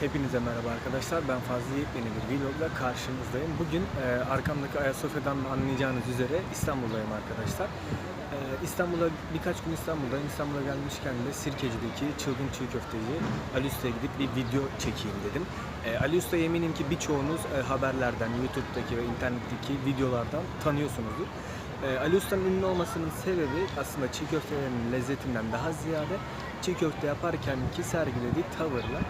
Hepinize merhaba arkadaşlar. Ben Fazlı Yepyeni bir vlogla karşınızdayım. Bugün e, arkamdaki Ayasofya'dan anlayacağınız üzere İstanbul'dayım arkadaşlar. E, İstanbul'a birkaç gün İstanbul'dayım. İstanbul'a gelmişken de Sirkeci'deki çılgın çiğ köfteci Ali Usta'ya gidip bir video çekeyim dedim. E, Ali Usta eminim ki birçoğunuz e, haberlerden, YouTube'daki ve internetteki videolardan tanıyorsunuzdur. E, Ali Usta'nın ünlü olmasının sebebi aslında çiğ köftelerin lezzetinden daha ziyade çiğ köfte yaparken ki sergilediği tavırla.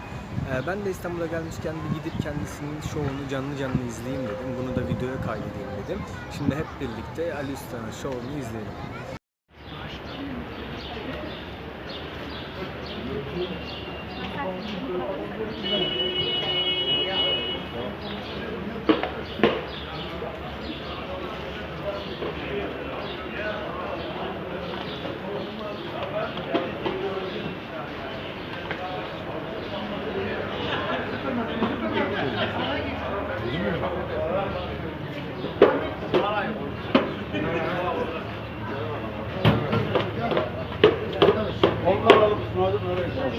Ee, ben de İstanbul'a gelmişken bir gidip kendisinin şovunu canlı canlı izleyeyim dedim. Bunu da videoya kaydedeyim dedim. Şimdi hep birlikte Ali Usta'nın şovunu izleyelim.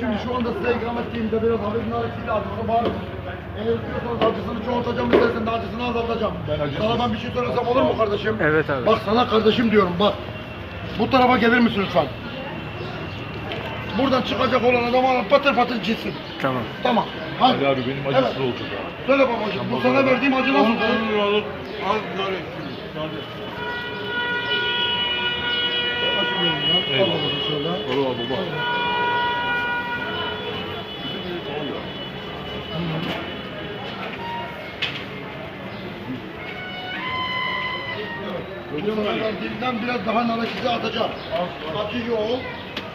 Şimdi şu anda size ikram ettiğimde biraz hafif naresiyle acısı var. Eğer istiyorsanız acısını çoğaltacağım istersen de acısını azaltacağım. Sana ben bir şey söylesem olur mu kardeşim? Evet abi. Bak sana kardeşim diyorum bak. Bu tarafa gelir misin lütfen? Buradan çıkacak olan adam bana patır patır gitsin. Tamam. Tamam. Hadi. Ali abi benim acısız Evet. olacak abi. Söyle babacığım. Bu sana verdiğim acı nasıl? liralık az nar ekşili. Açmıyorum ya. Al Eyvallah. babacığım şöyle. Verdiğimden biraz daha narekizi atacağım. Yok.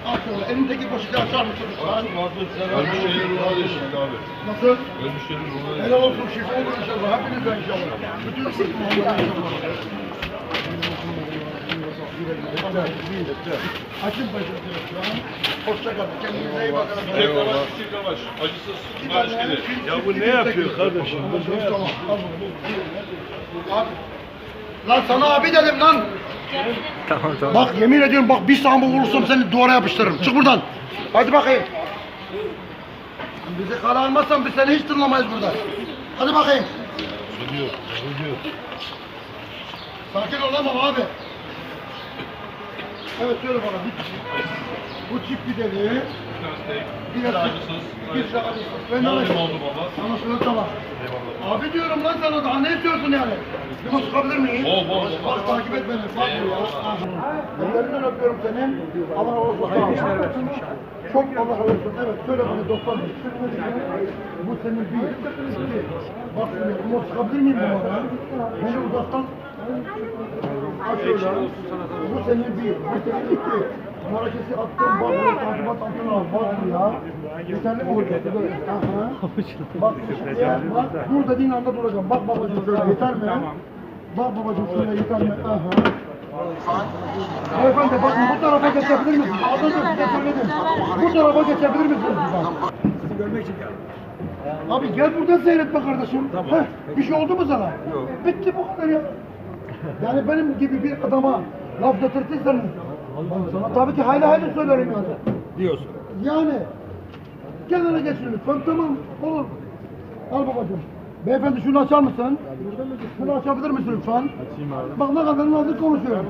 Al şöyle. Elindeki poşeti açar mısın lütfen? Ölmüşlerin ruhuna değişik abi. Nasıl? Ölmüşlerin ruhuna Helal olsun şifa olur inşallah. Hepinize inşallah. Bütün Müslümanlara inşallah. Açın başınızı şu an. Hoşça kalın. Kendinize iyi bakın. Eyvallah. Acısız. Ya bu ne yapıyor kardeşim? Bu ne yapıyor? Abi. Lan sana abi dedim lan. Tamam tamam. Bak yemin ediyorum bak bir sağımı vurursam seni duvara yapıştırırım. Çık buradan. Hadi bakayım. Bizi kara almazsan biz seni hiç tırlamayız burada. Hadi bakayım. Gidiyor. Gidiyor. Sakin ol ama abi. Evet söyle bana. Bu çift. Bir tane Bir Bir. Bir acısız. Ve Bol nar limonlu baba. Sana söyle tamam. Eyvallah. Abi diyorum lan sana daha ne istiyorsun yani? Limon sıkabilir miyim? Bol, bol, bol. Bak takip et beni. Bak buraya. Ellerinden öpüyorum seni. Allah razı olsun. Hayırlı işler versin Çok Allah razı olsun. Evet söyle bana doktor. Bu senin bir. Bak şimdi limon sıkabilir miyim bu bana? Beni uzaktan Aç şöyle. Bu senin bir. Bu senin iki. Marakesi attım. Bak buraya takibat altına al. Bak buraya. Yeterli mi olacak? Aha. Bak şuraya bak. Dur dediğin anda duracağım. Bak babacığım şöyle yeter mi? Bak babacığım şöyle yeter mi? Aha. Beyefendi bakın bu tarafa geçebilir misiniz? Az önce size söyledim. Bu tarafa geçebilir misiniz lütfen? Sizi görmek için geldim. Abi gel buradan seyretme kardeşim. Tamam. bir şey oldu mu sana? Yok. Bitti bu kadar ya. Yani benim gibi bir adama laf getirtirsen ben sana tabii ki hayli hayli söylerim yani. Diyorsun. Yani kenara geçin lütfen tamam olur. Al babacığım. Beyefendi şunu açar mısın? Şunu açabilir misin lütfen? Açayım abi. Bak ne kadar nazik konuşuyorum.